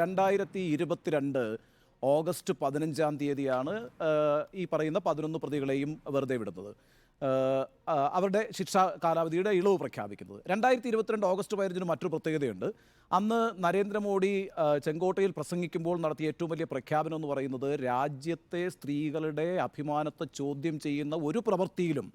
രണ്ടായിരത്തി ഇരുപത്തിരണ്ട് ഓഗസ്റ്റ് പതിനഞ്ചാം തീയതിയാണ് ഈ പറയുന്ന പതിനൊന്ന് പ്രതികളെയും വെറുതെ വിടുന്നത്. അവരുടെ ശിക്ഷാ കാലാവധിയുടെ ഇളവ് പ്രഖ്യാപിക്കുന്നത്. രണ്ടായിരത്തി ഇരുപത്തിരണ്ട് ഓഗസ്റ്റ് പതിനഞ്ചിന് മറ്റൊരു പ്രത്യേകതയുണ്ട്. അന്ന് നരേന്ദ്രമോദി ചെങ്കോട്ടയിൽ പ്രസംഗിക്കുമ്പോൾ നടത്തിയ ഏറ്റവും വലിയ പ്രഖ്യാപനം എന്ന് പറയുന്നത് രാജ്യത്തെ സ്ത്രീകളുടെ അഭിമാനത്തെ ചോദ്യം ചെയ്യുന്ന ഒരു പ്രവൃത്തിയിലും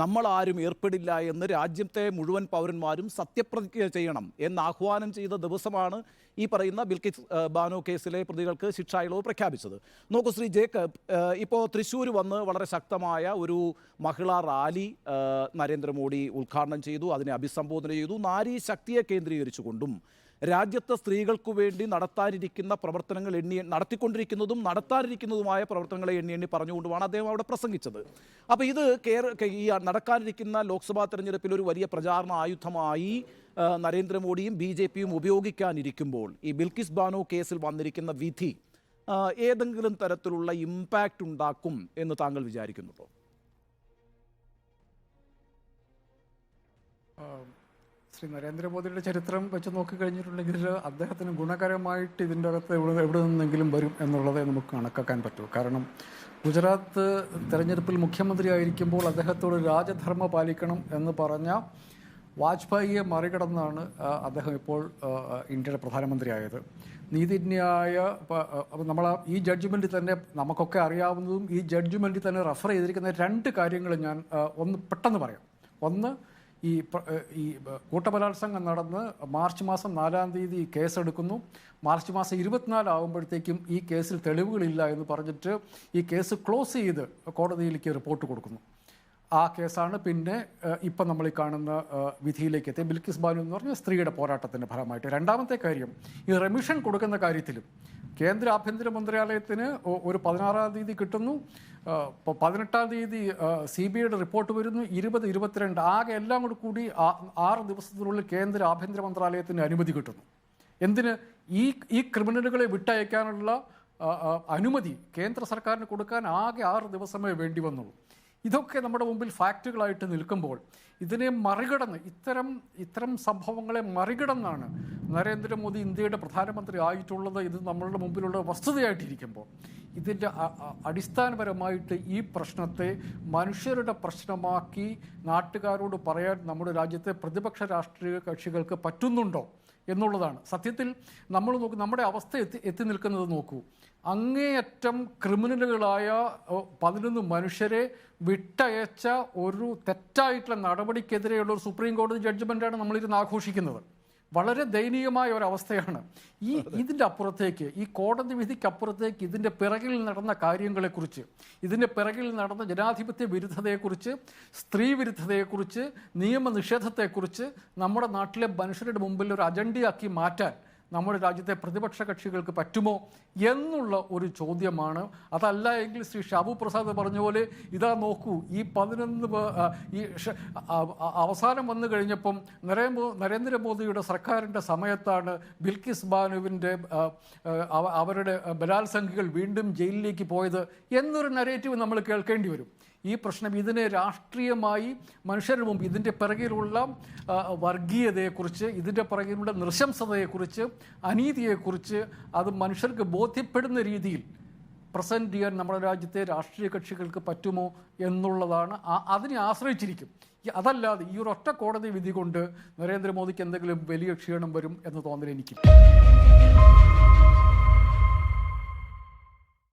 നമ്മൾ ആരും ഏർപ്പെടില്ല എന്ന് രാജ്യത്തെ മുഴുവൻ പൗരന്മാരും സത്യപ്രതിജ്ഞ ചെയ്യണം എന്ന് ആഹ്വാനം ചെയ്ത ദിവസമാണ് ഈ പറയുന്ന ബിൽക്കിസ് ബാനോ കേസിലെ പ്രതികൾക്ക് ശിക്ഷാ ഇളവ് പ്രഖ്യാപിച്ചത്. നോക്കൂ ശ്രീ ജേക്കബ് ഇപ്പോൾ തൃശ്ശൂർ വന്ന് വളരെ ശക്തമായ ഒരു മഹിളാ റാലി നരേന്ദ്രമോദി ഉദ്ഘാടനം ചെയ്തു അതിനെ അഭിസംബോധന ചെയ്തു. നാരി ശക്തിയെ കേന്ദ്രീകരിച്ചുകൊണ്ടും രാജ്യത്തെ സ്ത്രീകൾക്കു വേണ്ടി നടത്താനിരിക്കുന്ന പ്രവർത്തനങ്ങൾ എണ്ണി നടത്തിക്കൊണ്ടിരിക്കുന്നതും നടത്താനിരിക്കുന്നതുമായ പ്രവർത്തനങ്ങളെ എണ്ണി എണ്ണി പറഞ്ഞുകൊണ്ടുമാണ് അദ്ദേഹം അവിടെ പ്രസംഗിച്ചത്. അപ്പോൾ ഇത് കേര ഈ നടക്കാനിരിക്കുന്ന ലോക്സഭാ തെരഞ്ഞെടുപ്പിൽ ഒരു വലിയ പ്രചാരണ ആയുധമായി നരേന്ദ്രമോദിയും ബി ജെ പിയും ഉപയോഗിക്കാനിരിക്കുമ്പോൾ ഈ ബിൽക്കിസ് ബാനോ കേസിൽ വന്നിരിക്കുന്ന വിധി ഏതെങ്കിലും തരത്തിലുള്ള ഇമ്പാക്റ്റ് ഉണ്ടാക്കും എന്ന് താങ്കൾ വിചാരിക്കുന്നുണ്ടോ? ശ്രീ നരേന്ദ്രമോദിയുടെ ചരിത്രം വെച്ച് നോക്കിക്കഴിഞ്ഞിട്ടുണ്ടെങ്കിൽ അദ്ദേഹത്തിന് ഗുണകരമായിട്ട് ഇതിന്റെ അകത്ത് എവിടെ എവിടെ നിന്നെങ്കിലും വരും എന്നുള്ളതേ നമുക്ക് കണക്കാക്കാൻ പറ്റൂ. കാരണം ഗുജറാത്ത് തെരഞ്ഞെടുപ്പിൽ മുഖ്യമന്ത്രി ആയിരിക്കുമ്പോൾ അദ്ദേഹത്തോട് രാജധർമ്മ പാലിക്കണം എന്ന് പറഞ്ഞ വാജ്പേയിയെ മറികടന്നാണ് അദ്ദേഹം ഇപ്പോൾ ഇന്ത്യയുടെ പ്രധാനമന്ത്രിയായത്. നീതിന്യായ നമ്മൾ ഈ ജഡ്ജ്മെന്റിൽ തന്നെ നമുക്കൊക്കെ അറിയാവുന്നതും ഈ ജഡ്ജ്മെന്റിൽ തന്നെ റെഫർ ചെയ്തിരിക്കുന്ന രണ്ട് കാര്യങ്ങൾ ഞാൻ ഒന്ന് പെട്ടെന്ന് പറയാം. ഒന്ന് ഈ ഈ കൂട്ടബലാത്സംഗം നടന്ന് മാർച്ച് മാസം നാലാം തീയതി കേസെടുക്കുന്നു. മാർച്ച് മാസം ഇരുപത്തിനാലാവുമ്പോഴത്തേക്കും ഈ കേസിൽ തെളിവുകളില്ല എന്ന് പറഞ്ഞിട്ട് ഈ കേസ് ക്ലോസ് ചെയ്ത് കോടതിയിലേക്ക് റിപ്പോർട്ട് കൊടുക്കുന്നു. ആ കേസാണ് പിന്നെ ഇപ്പം നമ്മൾ ഈ കാണുന്ന വിധിയിലേക്ക് എത്തിയ ബിൽക്കിസ് ബാനു എന്ന് പറഞ്ഞ സ്ത്രീയുടെ പോരാട്ടത്തിന്റെ ഫലമായിട്ട്. രണ്ടാമത്തെ കാര്യം ഈ റെമിഷൻ കൊടുക്കുന്ന കാര്യത്തിലും കേന്ദ്ര ആഭ്യന്തര മന്ത്രാലയത്തിന് ഒരു പതിനാറാം തീയതി കിട്ടുന്നു. പതിനെട്ടാം തീയതി സി ബി ഐയുടെ റിപ്പോർട്ട് വരുന്നു. ഇരുപത് ഇരുപത്തിരണ്ട് ആകെ എല്ലാം കൂടി കൂടി ആറ് ദിവസത്തിനുള്ളിൽ കേന്ദ്ര ആഭ്യന്തര മന്ത്രാലയത്തിന് അനുമതി കിട്ടുന്നു. എന്തിന്? ഈ ഈ ക്രിമിനലുകളെ വിട്ടയക്കാനുള്ള അനുമതി കേന്ദ്ര സർക്കാരിന് കൊടുക്കാൻ ആകെ ആറ് ദിവസമേ വേണ്ടി വന്നുള്ളൂ. ഇതൊക്കെ നമ്മുടെ മുമ്പിൽ ഫാക്റ്റുകളായിട്ട് നിൽക്കുമ്പോൾ ഇതിനെ മറികടന്ന് ഇത്തരം ഇത്തരം സംഭവങ്ങളെ മറികടന്നാണ് നരേന്ദ്രമോദി ഇന്ത്യയുടെ പ്രധാനമന്ത്രി ആയിട്ടുള്ളത് ഇത് നമ്മളുടെ മുമ്പിലുള്ള വസ്തുതയായിട്ടിരിക്കുമ്പോൾ. ഇതിന്റെ അടിസ്ഥാനപരമായിട്ട് ഈ പ്രശ്നത്തെ മനുഷ്യരുടെ പ്രശ്നമാക്കി നാട്ടുകാരോട് പറയാൻ നമ്മുടെ രാജ്യത്തെ പ്രതിപക്ഷ രാഷ്ട്രീയ കക്ഷികൾക്ക് പറ്റുന്നുണ്ടോ എന്നുള്ളതാണ്. സത്യത്തിൽ നമ്മൾ നോക്കും നമ്മുടെ അവസ്ഥ എത്തി എത്തി നിൽക്കുന്നത് നോക്കൂ. അങ്ങേയറ്റം ക്രിമിനലുകളായ പതിനൊന്ന് മനുഷ്യരെ വിട്ടയച്ച ഒരു തെറ്റായിട്ടുള്ള നടപടിക്കെതിരെയുള്ള ഒരു സുപ്രീം കോടതി ജഡ്ജ്മെന്റാണ് നമ്മളിരുന്ന് ആഘോഷിക്കുന്നത്. വളരെ ദയനീയമായ ഒരു അവസ്ഥയാണ് ഈ ഇതിന്റെ അപ്പുറത്തേക്ക് ഈ കോടതി വിധിക്കപ്പുറത്തേക്ക് ഇതിന്റെ പിറകിൽ നടന്ന കാര്യങ്ങളെക്കുറിച്ച് ഇതിന്റെ പിറകിൽ നടന്ന ജനാധിപത്യ വിരുദ്ധതയെക്കുറിച്ച് സ്ത്രീ വിരുദ്ധതയെക്കുറിച്ച് നിയമനിഷേധത്തെക്കുറിച്ച് നമ്മുടെ നാട്ടിലെ മനുഷ്യരുടെ മുമ്പിൽ ഒരു അജണ്ടയാക്കി മാറ്റാൻ നമ്മുടെ രാജ്യത്തെ പ്രതിപക്ഷ കക്ഷികൾക്ക് പറ്റുമോ എന്നുള്ള ഒരു ചോദ്യമാണ്. അതല്ല എങ്കിൽ ശ്രീ ഷാബു പ്രസാദ് പറഞ്ഞ പോലെ ഇതാ നോക്കൂ ഈ പതിനൊന്ന് ഈ അവസാനം വന്നു കഴിഞ്ഞപ്പം നരേന്ദ്ര നരേന്ദ്രമോദിയുടെ സർക്കാരിന്റെ സമയത്താണ് ബിൽക്കിസ് ബാനുവിന്റെ അവരുടെ ബലാത്സംഗികൾ വീണ്ടും ജയിലിലേക്ക് പോയത് എന്നൊരു നരേറ്റീവ് നമ്മൾ കേൾക്കേണ്ടി വരും. ഈ പ്രശ്നം ഇതിനെ രാഷ്ട്രീയമായി മനുഷ്യരുടെ മുമ്പ് ഇതിന്റെ പിറകിലുള്ള വർഗീയതയെക്കുറിച്ച് ഇതിന്റെ പിറകിലുള്ള നൃശംസതയെക്കുറിച്ച് അനീതിയെക്കുറിച്ച് അത് മനുഷ്യർക്ക് ബോധ്യപ്പെടുന്ന രീതിയിൽ പ്രസന്റ് ചെയ്യാൻ നമ്മുടെ രാജ്യത്തെ രാഷ്ട്രീയ കക്ഷികൾക്ക് പറ്റുമോ എന്നുള്ളതാണ് അതിനെ ആശ്രയിച്ചിരിക്കും. അതല്ലാതെ ഈ ഒരു ഒറ്റ കോടതി വിധി കൊണ്ട് നരേന്ദ്രമോദിക്ക് എന്തെങ്കിലും വലിയ ക്ഷീണം വരും എന്ന് തോന്നൽ എനിക്കില്ല.